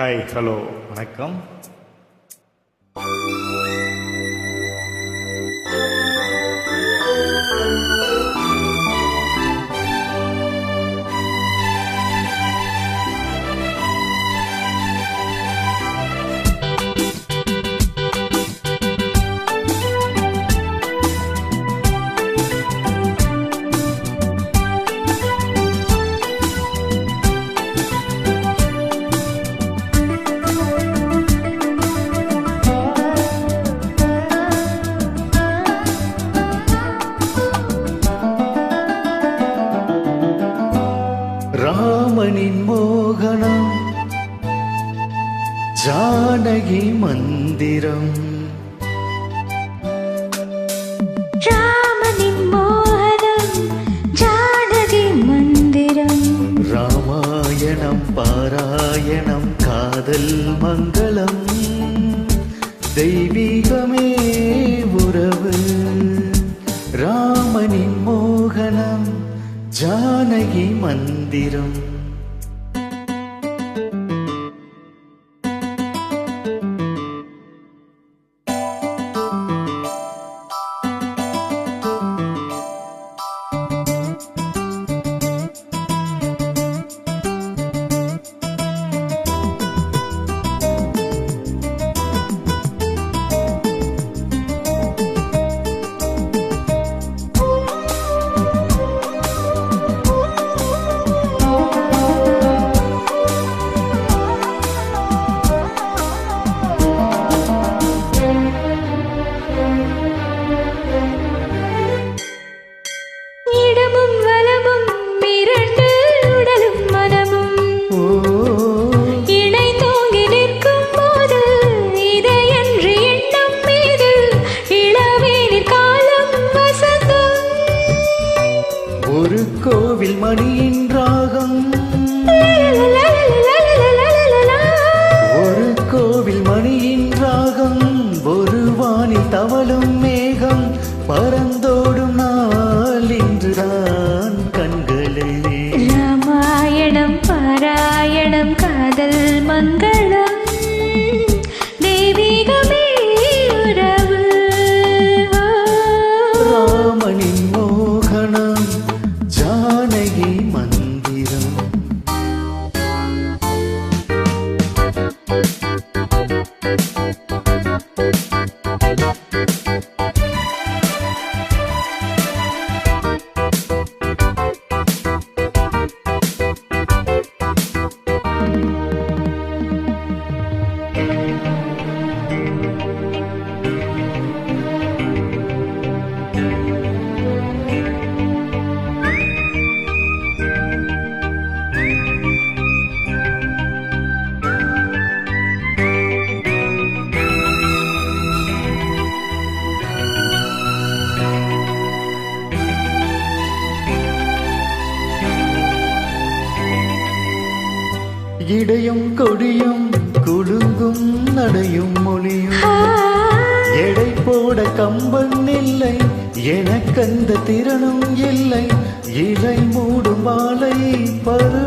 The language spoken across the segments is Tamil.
Hi hello. வணக்கம். ராமனின் மோகனம் ஜானகி மந்திரம். ராமனின் மோகனம் ஜானகி மந்திரம். ராமாயணம் பாராயணம் காதல் மங்களம். தெய்வீகமே உறவு ராமனின் மோகனம். ஜானகி மந்திரம். மணியின் கண்ணகி மந்திரம். இடையும் கொடியும் குலுங்கும் நடையும் மொழியும். எடை போட கம்பன் இல்லை எனக்கந்த திறனும் இல்லை. இலை மூடும் மாலை பரு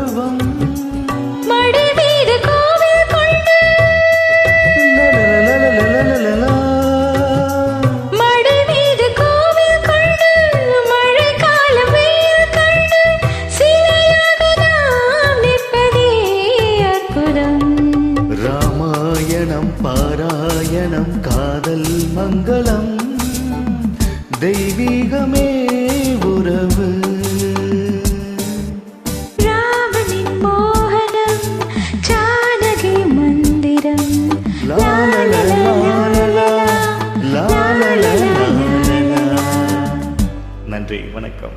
மங்களம் தெய்வீகமே உறவு. ராவணின் மோகனம் ஜானகி மந்திரம். நன்றி வணக்கம்.